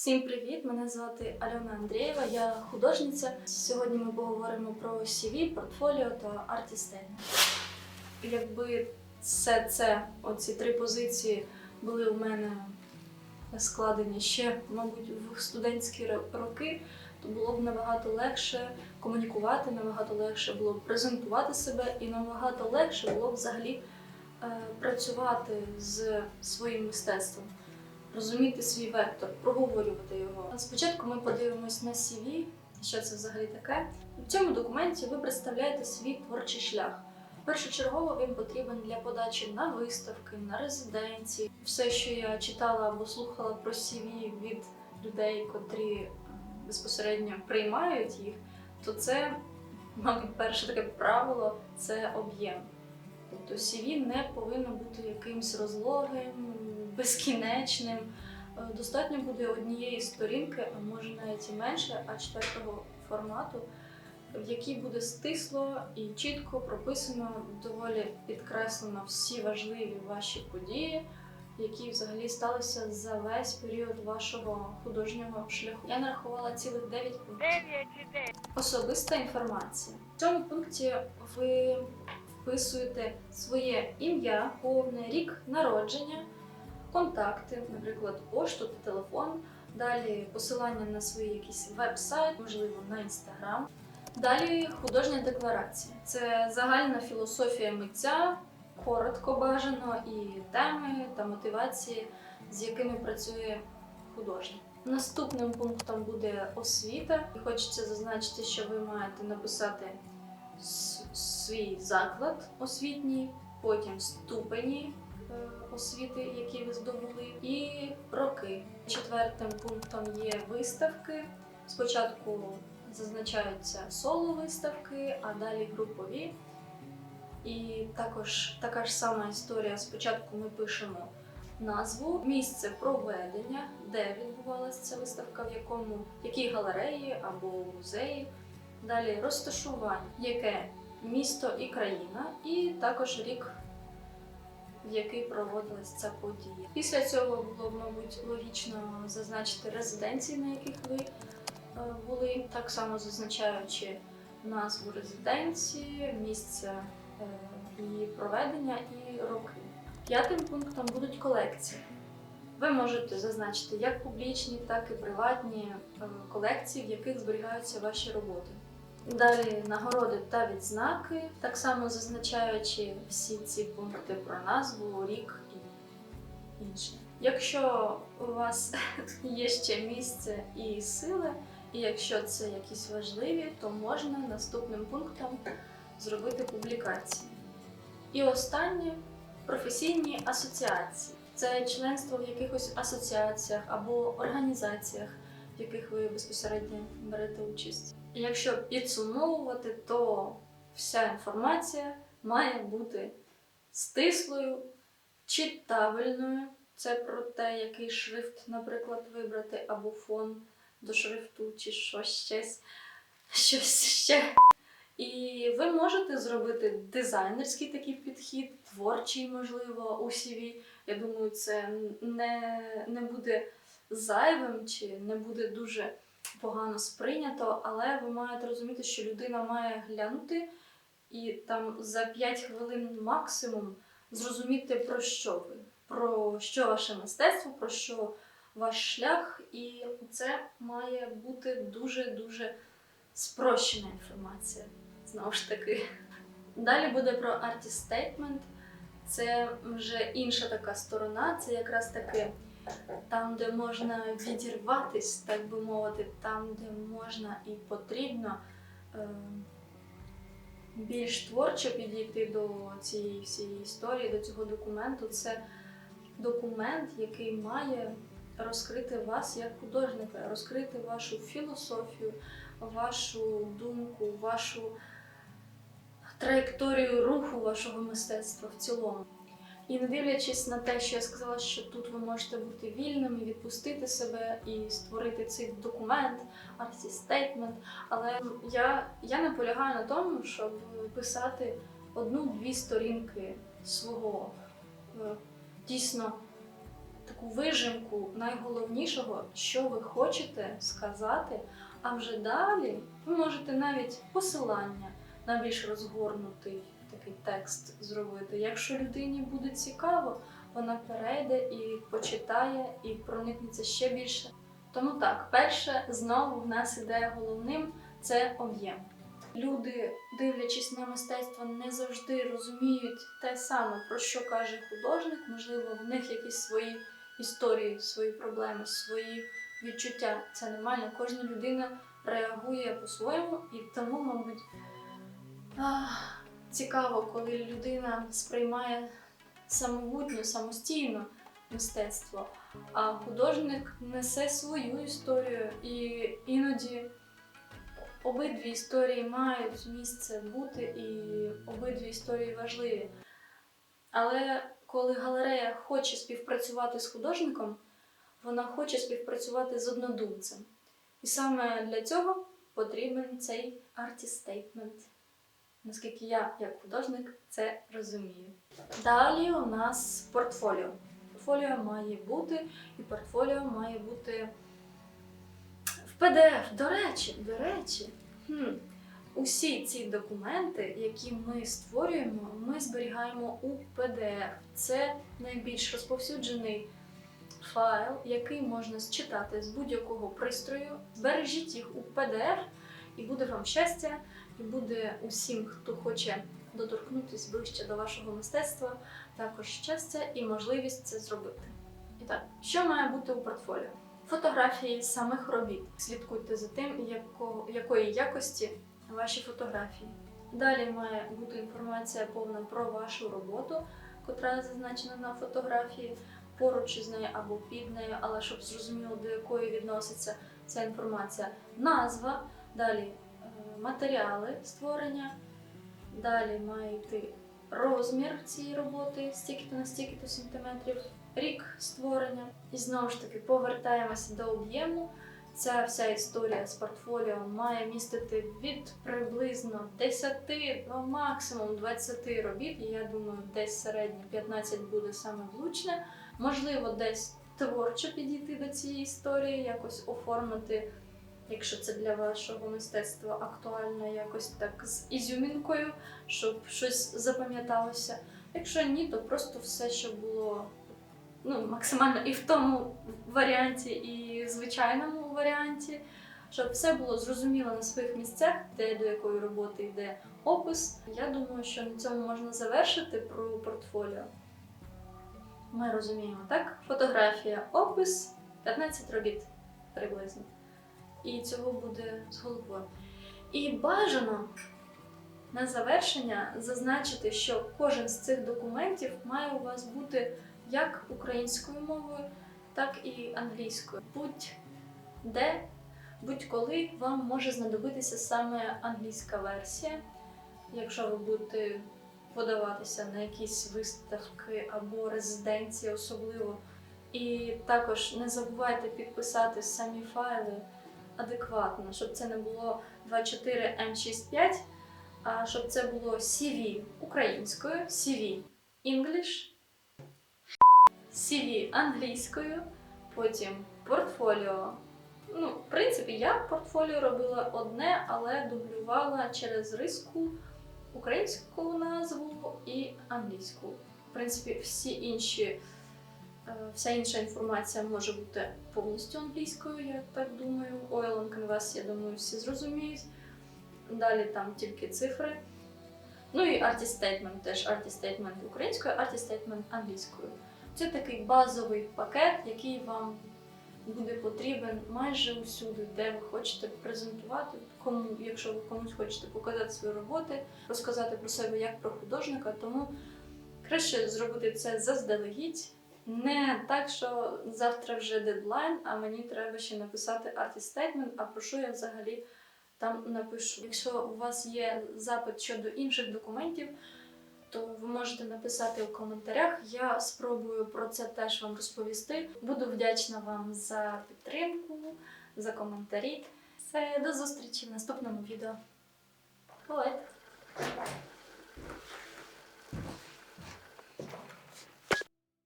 Всім привіт! Мене звати Альона Андрієва, я художниця. Сьогодні ми поговоримо про CV, портфоліо та артістейн. Якби все це, оці три позиції, були у мене складені ще, мабуть, в студентські роки, то було б набагато легше комунікувати, набагато легше було б презентувати себе і набагато легше було б взагалі е, працювати з своїм мистецтвом розуміти свій вектор, проговорювати його. Спочатку ми подивимось на CV, що це взагалі таке. В цьому документі ви представляєте свій творчий шлях. Першочергово він потрібен для подачі на виставки, на резиденції. Все, що я читала або слухала про CV від людей, котрі е, безпосередньо приймають їх, то це, мабуть, перше таке правило це об'єм. Тобто CV не повинно бути якимсь розлогим, безкінечним. Е, Достатньо буде однієї сторінки, а може навіть і менше, а четвертого формату, в якій буде стисло і чітко прописано, доволі підкреслено всі важливі ваші події, які взагалі сталися за весь період вашого художнього шляху. Я нарахувала цілих 9 пунктів. Особиста інформація. В цьому пункті ви вписуєте своє ім'я, повний рік народження, контакти, наприклад, пошту та телефон. Далі посилання на свій якийсь веб-сайт, можливо, на інстаграм. Далі художня декларація. Це загальна філософія митця, коротко бажано, і теми та мотивації, з якими працює художник. Наступним пунктом буде освіта. І хочеться зазначити, що ви маєте написати свій заклад освітній, потім ступені е, освіти, які ви здобули, і роки. Четвертим пунктом є виставки. Спочатку зазначаються соло-виставки, а далі групові. І також така ж сама історія. Спочатку ми пишемо назву, місце проведення, де відбувалася ця виставка, в якому, якій галереї або музеї. Далі розташування, яке місто і країна, і також рік, в який проводилась ця подія. Після цього було мабуть, логічно зазначити резиденції, на яких ви е, були, так само зазначаючи назву резиденції, місце е, її проведення і роки. П'ятим пунктом будуть колекції. Ви можете зазначити як публічні, так і приватні е, колекції, в яких зберігаються ваші роботи. Далі нагороди та відзнаки, так само зазначаючи всі ці пункти про назву, рік і інше. Якщо у вас є ще місце і сили, і якщо це якісь важливі, то можна наступним пунктом зробити публікації. І останнє професійні асоціації. Це членство в якихось асоціаціях або організаціях, в яких ви безпосередньо берете участь. Якщо підсумовувати, то вся інформація має бути стислою, читабельною. Це про те, який шрифт, наприклад, вибрати, або фон до шрифту, чи щось щось, щось ще. І ви можете зробити дизайнерський такий підхід, творчий, можливо, у CV. Я думаю, це не, не буде зайвим чи не буде дуже погано сприйнято, але ви маєте розуміти, що людина має глянути і там за 5 хвилин максимум зрозуміти, про що ви, про що ваше мистецтво, про що ваш шлях, і це має бути дуже-дуже спрощена інформація. Знову ж таки. Далі буде про artist statement. Це вже інша така сторона, це якраз таки там, де можна відірватись, так би мовити, там, де можна і потрібно е, більш творчо підійти до цієї всієї історії, до цього документу. Це документ, який має розкрити вас як художника, розкрити вашу філософію, вашу думку, вашу траєкторію руху вашого мистецтва в цілому. І не дивлячись на те, що я сказала, що тут ви можете бути вільними, відпустити себе і створити цей документ, statement, але я, я наполягаю на тому, щоб писати одну-дві сторінки свого е, дійсно таку вижимку найголовнішого, що ви хочете сказати. А вже далі ви можете навіть посилання на більш розгорнутий такий текст зробити. Якщо людині буде цікаво, вона перейде і почитає, і проникнеться ще більше. Тому так, перше знову в нас іде головним це об'єм. Люди, дивлячись на мистецтво, не завжди розуміють те саме, про що каже художник. Можливо, в них якісь свої історії, свої проблеми, свої відчуття. Це нормально. Кожна людина реагує по-своєму, і тому, мабуть, ах, цікаво, коли людина сприймає самобутньо, самостійно мистецтво, а художник несе свою історію, і іноді обидві історії мають місце бути, і обидві історії важливі. Але коли галерея хоче співпрацювати з художником, вона хоче співпрацювати з однодумцем. І саме для цього потрібен цей statement. Наскільки я, як художник, це розумію. Далі у нас портфоліо. Портфоліо має бути, і портфоліо має бути в PDF. До речі, до речі, хм, усі ці документи, які ми створюємо, ми зберігаємо у PDF. Це найбільш розповсюджений файл, який можна считати з будь-якого пристрою. Збережіть їх у PDF, і буде вам щастя, і буде усім, хто хоче доторкнутися ближче до вашого мистецтва, також щастя і можливість це зробити. І так, що має бути у портфоліо? Фотографії самих робіт. Слідкуйте за тим, якого, якої якості ваші фотографії. Далі має бути інформація повна про вашу роботу, котра зазначена на фотографії, поруч із нею або під нею, але щоб зрозуміло, до якої відноситься ця інформація. Назва, далі матеріали створення, далі має йти розмір цієї роботи, стільки-то на стільки-то сантиметрів, рік створення. І знову ж таки повертаємося до об'єму. Ця вся історія з портфоліо має містити від приблизно 10 до максимум 20 робіт. І я думаю, десь середньо 15 буде саме влучне. Можливо, десь творчо підійти до цієї історії, якось оформити, якщо це для вашого мистецтва актуально, якось так з ізюмінкою, щоб щось запам'яталося. Якщо ні, то просто все, що було ну, максимально і в тому варіанті, і в звичайному варіанті, щоб все було зрозуміло на своїх місцях, де до якої роботи йде опис. Я думаю, що на цьому можна завершити про портфоліо. Ми розуміємо, так? Фотографія, опис, 15 робіт приблизно. І цього буде з головою. І бажано на завершення зазначити, що кожен з цих документів має у вас бути як українською мовою, так і англійською. Будь-де, будь-коли вам може знадобитися саме англійська версія, якщо ви будете подаватися на якісь виставки або резиденції особливо. І також не забувайте підписати самі файли адекватно, щоб це не було 24M65, а щоб це було CV українською, CV English, CV англійською, потім портфоліо. Ну, в принципі, я портфоліо робила одне, але дублювала через риску українську назву і англійську. В принципі, всі інші, вся інша інформація може бути повністю англійською, я так думаю. Oil on Canvas, я думаю, всі зрозуміють. Далі там тільки цифри. Ну і Artist Statement теж Artist Statement українською, Artist Statement англійською. Це такий базовий пакет, який вам буде потрібен майже усюди, де ви хочете презентувати, кому, якщо ви комусь хочете показати свої роботи, розказати про себе як про художника. Тому краще зробити це заздалегідь. Не так, що завтра вже дедлайн, а мені треба ще написати artist statement, а про що я взагалі там напишу. Якщо у вас є запит щодо інших документів, то ви можете написати у коментарях. Я спробую про це теж вам розповісти. Буду вдячна вам за підтримку, за коментарі. Все, до зустрічі в наступному відео. Бувайте!